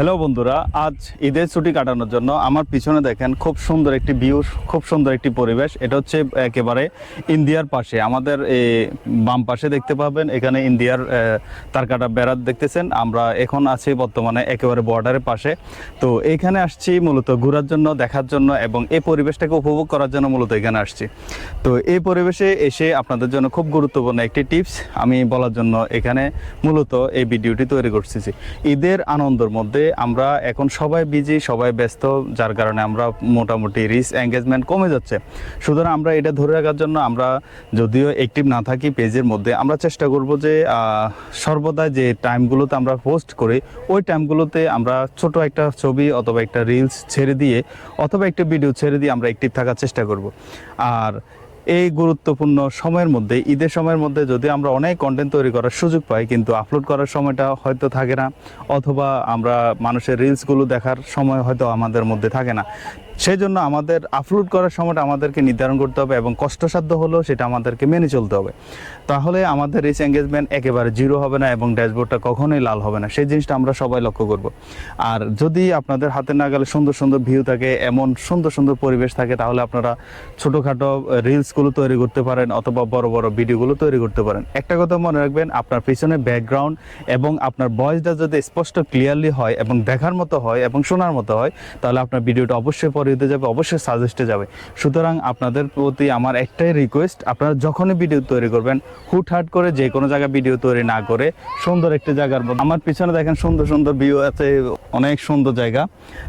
Hello বন্ধুরা, আজ ঈদের ছুটি কাটানোর জন্য আমার পিছনে দেখেন খুব সুন্দর একটি ভিউ খুব সুন্দর একটি পরিবেশ। এটা হচ্ছে একেবারে ইন্ডিয়ার পাশে। আমাদের এই বাম পাশে দেখতে পাবেন, এখানে ইন্ডিয়ার তারকাটা বেড়াত দেখতেছেন। আমরা এখন আছি বর্তমানে একেবারে বর্ডারের পাশে। তো এইখানে আসছি মূলত ঘোরার জন্য, দেখার জন্য এবং এই পরিবেশটাকে উপভোগ করার জন্য মূলত এখানে আসছি। তো এই পরিবেশে এসে আপনাদের জন্য খুব গুরুত্বপূর্ণ একটি টিপস আমি বলার জন্য এখানে মূলত এই ভিডিওটি তৈরি করতেছি। ঈদের আনন্দের মধ্যে আমরা এখন সবাই বিজি সবাই ব্যস্ত, যার কারণে আমরা মোটামুটি রিস এঙ্গেজমেন্ট কমে যাচ্ছে। সুতরাং আমরা এটা ধরে রাখার জন্য আমরা যদিও অ্যাক্টিভ না থাকি পেজের মধ্যে আমরা চেষ্টা করব যে সর্বদা যে টাইমগুলোতে আমরা পোস্ট করি, ওই টাইমগুলোতে আমরা ছোট একটা ছবি অথবা একটা রিলস ছেড়ে দিয়ে, অথবা একটা ভিডিও ছেড়ে দিয়ে আমরা অ্যাক্টিভ থাকার চেষ্টা করব। আর এই গুরুত্বপূর্ণ সময়ের মধ্যে, ঈদের সময়ের মধ্যে যদি আমরা অনেক কন্টেন্ট তৈরি করার সুযোগ পাই, কিন্তু আপলোড করার সময়টা হয়তো থাকে না, অথবা আমরা মানুষের রিলসগুলো দেখার সময় হয়তো আমাদের মধ্যে থাকে না। সেই জন্য আমাদের আপলোড করার সময়টা আমাদেরকে নির্ধারণ করতে হবে এবং কষ্টসাধ্য হলেও সেটা আমাদেরকে মেনে চলতে হবে। তাহলে আমাদের রিচ এঙ্গেজমেন্ট একেবারে জিরো হবে না এবং ড্যাশবোর্ডটা কখনোই লাল হবে না। সেই জিনিসটা আমরা সবাই লক্ষ্য করব। আর যদি আপনাদের হাতে না গেলে সুন্দর সুন্দর ভিউ থাকে, এমন সুন্দর সুন্দর পরিবেশ থাকে, তাহলে আপনারা ছোটোখাটো রিলসগুলো তৈরি করতে পারেন অথবা বড় বড় ভিডিওগুলো তৈরি করতে পারেন। একটা কথা মনে রাখবেন, আপনার পিছনে ব্যাকগ্রাউন্ড এবং আপনার ভয়েসটা যদি স্পষ্ট ক্লিয়ারলি হয় এবং দেখার মতো হয় এবং শোনার মতো হয়, তাহলে আপনার ভিডিওটা অবশ্যই পরে হতে যাবে, অবশ্যই সাজেস্টে যাবে। সুতরাং আপনাদের প্রতি আমার একটাই রিকোয়েস্ট আপনারা যখনই ভিডিও তৈরি করবেন, হুটহাট করে যে কোনো জায়গায় ভিডিও তৈরি না করে সুন্দর একটি জায়গার মধ্যে আমার পিছনে দেখেন সুন্দর সুন্দর ভিউ আছে, অনেক সুন্দর জায়গা।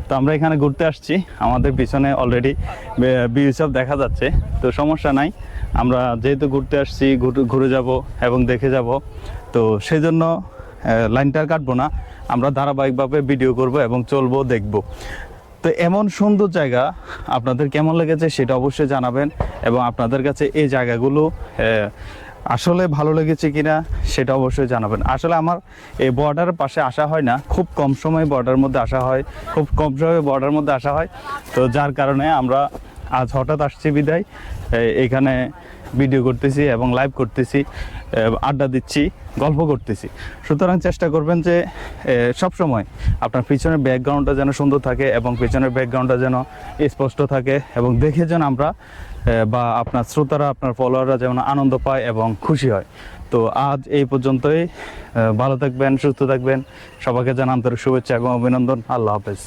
তো আমরা এখানে ঘুরতে আসছি, আমাদের পিছনে অলরেডি ভিউ সব দেখা যাচ্ছে। তো সমস্যা নাই, আমরা যেহেতু ঘুরতে আসছি, ঘুরে যাব এবং দেখে যাব। তো সেই জন্য লাইনটা আর কাটবো না, আমরা ধারাবাহিকভাবে ভিডিও করব এবং চলবো, দেখব। তো এমন সুন্দর জায়গা আপনাদের কেমন লেগেছে সেটা অবশ্যই জানাবেন এবং আপনাদের কাছে এই জায়গাগুলো আসলে ভালো লেগেছে কিনা সেটা অবশ্যই জানাবেন। আসলে আমার এই বর্ডারের পাশে আসা হয় না, খুব কম সময়ে বর্ডার মধ্যে আসা হয়, খুব কম সময়ে বর্ডার মধ্যে আসা হয়। তো যার কারণে আমরা আজ হঠাৎ আসছি বিদায়। এখানে ভিডিও করতেছি এবং লাইভ করতেছি আড্ডা দিচ্ছি, গল্প করতেছি। সুতরাং চেষ্টা করবেন যে সব সময় আপনার পিছনের ব্যাকগ্রাউন্ডটা যেন সুন্দর থাকে এবং পিছনের ব্যাকগ্রাউন্ডটা যেন স্পষ্ট থাকে এবং দেখে যেন আমরা বা আপনার শ্রোতারা, আপনার ফলোয়াররা যেন আনন্দ পায় এবং খুশি হয়। তো আজ এই পর্যন্তই ভালো থাকবেন, সুস্থ থাকবেন। সবাইকে জানান আন্তরিক শুভেচ্ছা এবং অভিনন্দন। আল্লাহ হাফেজ।